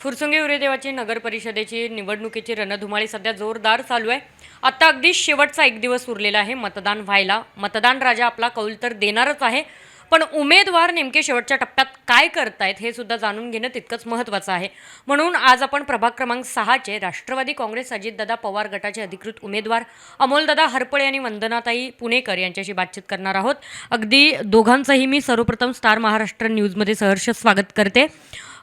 फुरसुंगे उरेदेवाची नगर परिषदेची निवडणुकीची रणधुमाळी सध्या जोरदार चालू आहे. आता अगदी शेवटचा एक दिवस उरलेला आहे मतदान व्हायला. मतदान राजा आपला कौल तर देणारच आहे. पण उमेदवार नेमके शेवटच्या टप्प्यात काय करतायत हे सुद्धा जाणून घेणं तितकंच महत्त्वाचं आहे. म्हणून आज आपण प्रभाग क्रमांक सहाचे राष्ट्रवादी काँग्रेस अजितदादा पवार गटाचे अधिकृत उमेदवार अमोलदादा हरपळे आणि वंदनाताई पुणेकर यांच्याशी बातचीत करणार आहोत. अगदी दोघांचंही मी सर्वप्रथम स्टार महाराष्ट्र न्यूजमध्ये सहर्ष स्वागत करते.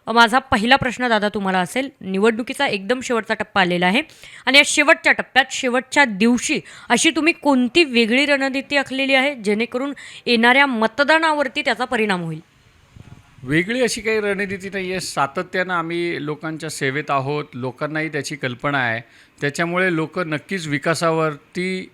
माझा पहिला प्रश्न दादा तुम्हाला असेल निवडणुकीचा एकदम शेवटचा टप्पा आलेला आहे. आणि या शेवटच्या टप्प्यात शेवटच्या दिवशी अशी तुम्ही कोणती वेगळी रणनीती आखलेली आहे जेणेकरून येणाऱ्या मतदानावरती त्याचा परिणाम होईल? वेगळी अशी काही रणनीती नाही आहे. सातत्यानं आम्ही लोकांच्या सेवेत आहोत लोकांनाही त्याची कल्पना आहे. त्याच्यामुळे लोक नक्कीच विकासावरती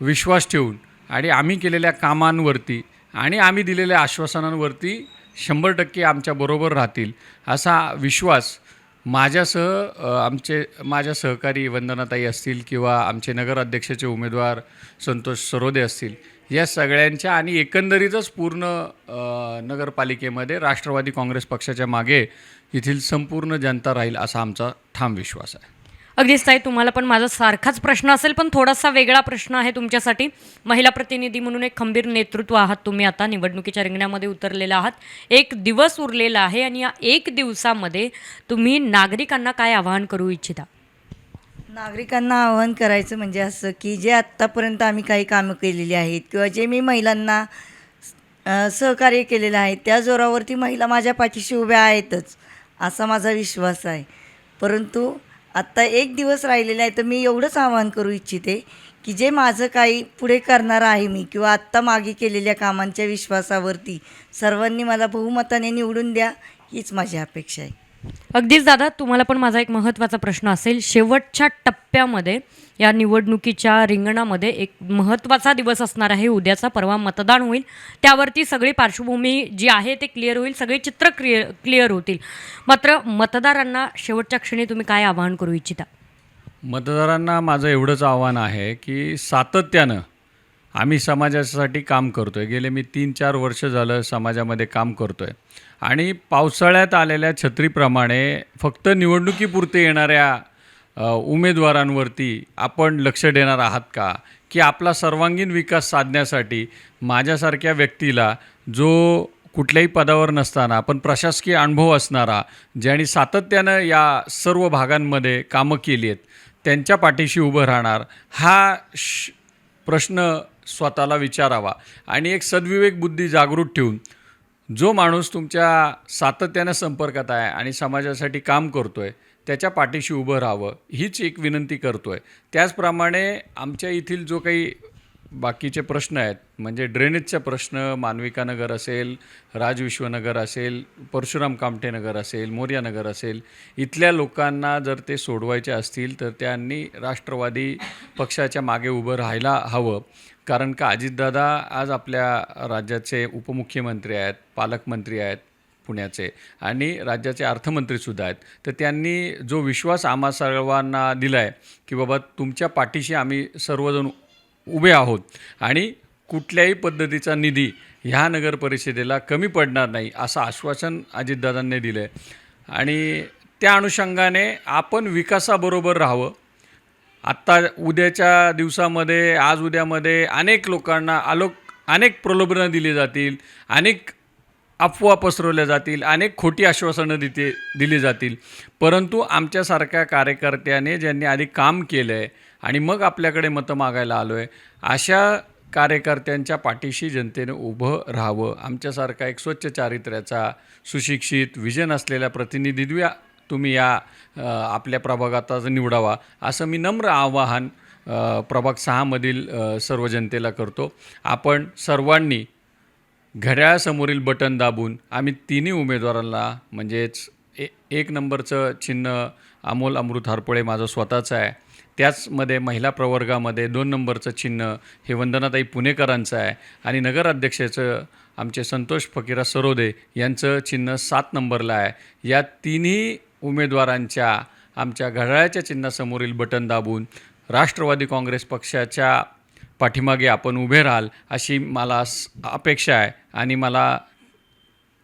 विश्वास ठेवून आणि आम्ही केलेल्या कामांवरती आणि आम्ही दिलेल्या आश्वासनांवरती शंभर टक्के आमच्याबरोबर राहतील असा विश्वास माझ्यासह आमचे माझ्या सहकारी वंदनाताई असतील किंवा आमचे नगराध्यक्षाचे उमेदवार संतोष सरोदे असतील या सगळ्यांच्या आणि एकंदरीतच पूर्ण नगरपालिकेमध्ये राष्ट्रवादी काँग्रेस पक्षाच्या मागे येथील संपूर्ण जनता राहील असा आमचा ठाम विश्वास आहे. अगदीच ताई तुम्हाला पण माझा सारखाच प्रश्न असेल पण थोडासा वेगळा प्रश्न आहे तुमच्यासाठी. महिला प्रतिनिधी म्हणून एक खंबीर नेतृत्व आहात तुम्ही आता निवडणुकीच्या रिंगणामध्ये उतरलेला आहात. एक दिवस उरलेला आहे आणि या एक दिवसामध्ये तुम्ही नागरिकांना काय आवाहन करू इच्छिता? नागरिकांना आवाहन करायचं म्हणजे असं की जे आत्तापर्यंत आम्ही काही कामं केलेली आहेत किंवा जे मी महिलांना सहकार्य केलेलं आहे त्या जोरावरती महिला माझ्या पाठीशी उभ्या आहेतच असा माझा विश्वास आहे. परंतु आत्ता एक दिवस राहिलेला आहे तर मी एवढंच आवाहन करू इच्छिते की जे माझं काही पुढे करणार आहे मी किंवा आत्ता मागे केलेल्या कामांच्या विश्वासावरती सर्वांनी मला बहुमताने निवडून द्या हीच माझी अपेक्षा आहे. अगदीच दादा तुम्हाला पण माझा एक महत्त्वाचा प्रश्न असेल. शेवटच्या टप्प्यामध्ये या निवडणुकीच्या रिंगणामध्ये एक महत्त्वाचा दिवस असणार आहे. उद्याचा परवा मतदान होईल. त्यावरती सगळी पार्श्वभूमी जी आहे ते क्लिअर होईल. सगळे चित्र क्लिअर क्लिअर होतील. मात्र मतदारांना शेवटच्या क्षणी तुम्ही काय आवाहन करू इच्छिता? मतदारांना माझं एवढंच आव्हान आहे की सातत्यानं आम्ही समाजासाठी काम करतो आहे गेले मी तीन चार वर्ष झालं समाजामध्ये काम करतो आहे आणि पावसाळ्यात आलेल्या छत्रीप्रमाणे फक्त निवडणुकीपुरते येणाऱ्या उमेदवारांवरती आपण लक्ष देणार आहात का? की आपला सर्वांगीण विकास साधण्यासाठी माझ्यासारख्या व्यक्तीला जो कुठल्याही पदावर नसताना पण प्रशासकीय अनुभव असणारा ज्यांनी सातत्यानं या सर्व भागांमध्ये कामं केली आहेत त्यांच्या पाठीशी उभं राहणार हा श प्रश्न स्वतःला विचारावा. आणि एक सद्विवेक बुद्धी जागृत ठेवून जो माणूस तुमच्या सातत्यानं संपर्कात आहे आणि समाजासाठी काम करतो आहे त्याच्या पाठीशी उभं राहावं हीच एक विनंती करतो आहे त्याचप्रमाणे आमच्या येथील जो काही बाकीचे प्रश्न आहेत. म्हणजे ड्रेनेजचा प्रश्न मानविका नगर असेल राजविश्वनगर असेल परशुराम कामटेनगर असेल मोर्यानगर असेल इथल्या लोकांना जर ते सोडवायचे असतील तर त्यांनी राष्ट्रवादी पक्षाच्या मागे उभं राहायला हवं. कारण का अजितदादा आज आपल्या राज्याचे उपमुख्यमंत्री आहेत पालकमंत्री आहेत पुण्याचे आणि राज्याचे अर्थमंत्रीसुद्धा आहेत. तर त्यांनी जो विश्वास आम्हा सर्वांना दिला आहे की बाबा तुमच्या पाठीशी आम्ही सर्वजण उभे आहोत. आणि कुठल्याही पद्धतीचा निधी ह्या नगर परिषदेला कमी पडणार नाही असं आश्वासन अजितदादांनी दिलं आहे आणि त्या अनुषंगाने आपण विकासाबरोबर राहावं. आत्ता उद्याच्या दिवसामध्ये आज उद्यामध्ये अनेक लोकांना आलोक अनेक प्रलोभनं दिली जातील अनेक अफवा पसरवल्या जातील अनेक खोटी आश्वासनं दिते दिली जातील. परंतु आमच्यासारख्या कार्यकर्त्याने ज्यांनी आधी काम केलं आहे आणि मग आपल्याकडे मतं मागायला आलो आहे अशा कार्यकर्त्यांच्या पाठीशी जनतेने उभं राहावं. आमच्यासारखा एक स्वच्छ चारित्र्याचा सुशिक्षित विजन असलेल्या प्रतिनिधित्व्या तुम्ही या आपल्या प्रभागात आज निवडावा असं मी नम्र आवाहन प्रभाग सहामधील सर्व जनतेला करतो. आपण सर्वांनी घड्याळासमोरील बटन दाबून आम्ही तिन्ही उमेदवारांना म्हणजेच ए एक नंबरचं चिन्ह अमोल अमृत हरपोळे माझं स्वतःचं आहे. त्याचमध्ये महिला प्रवर्गामध्ये दोन नंबरचं चिन्ह हे वंदनाताई पुणेकरांचं आहे. आणि नगराध्यक्षाचं आमचे संतोष फकीरा सरोदे यांचं चिन्ह सात नंबरला आहे. या तिन्ही उमेदवारांच्या आमच्या घड्याळाच्या चिन्हासमोरील बटन दाबून राष्ट्रवादी काँग्रेस पक्षाच्या पाठीमागे आपण उभे राहाल अशी मला अपेक्षा आहे. आणि मला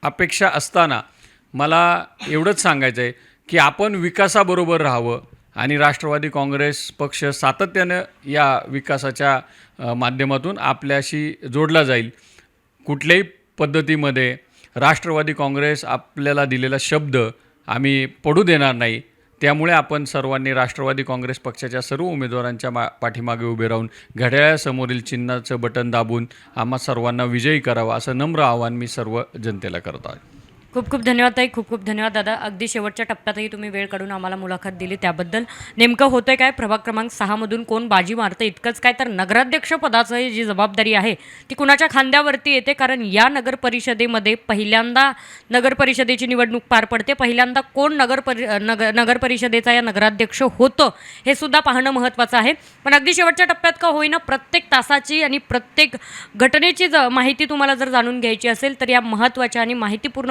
अपेक्षा असताना मला एवढंच सांगायचं आहे की आपण विकासाबरोबर राहावं आणि राष्ट्रवादी काँग्रेस पक्ष सातत्यानं या विकासाच्या माध्यमातून आपल्याशी जोडला जाईल. कुठल्याही पद्धतीमध्ये राष्ट्रवादी काँग्रेस आपल्याला दिलेला शब्द आम्ही पडू देणार नाही. त्यामुळे आपण सर्वांनी राष्ट्रवादी काँग्रेस पक्षाच्या सर्व उमेदवारांच्या मा पाठीमागे उभे राहून घड्याळासमोरील चिन्हाचं बटन दाबून आम्हा सर्वांना विजयी करावा असं नम्र आवाहन मी सर्व जनतेला करत आहे. खूप खूप धन्यवाद ताई खूप खूप धन्यवाद दादा. अगदी शेवटच्या टप्प्यातही तुम्ही वेळ काढून आम्हाला मुलाखत दिली त्याबद्दल. नेमकं होतंय काय? प्रभाग क्रमांक सहामधून कोण बाजी मारतं? इतकंच काय तर नगराध्यक्ष पदाचं ही जी जबाबदारी आहे ती कुणाच्या खांद्यावरती येते? कारण या नगर परिषदेमध्ये पहिल्यांदा नगर परिषदेची निवडणूक पार पडते. पहिल्यांदा कोण नगर परि नगर नगर परिषदेचा या नगराध्यक्ष होतं हे सुद्धा पाहणं महत्त्वाचं आहे. पण अगदी शेवटच्या टप्प्यात का होईना प्रत्येक तासाची आणि प्रत्येक घटनेची ज माहिती तुम्हाला जर जाणून घ्यायची असेल तर या महत्त्वाच्या आणि माहितीपूर्ण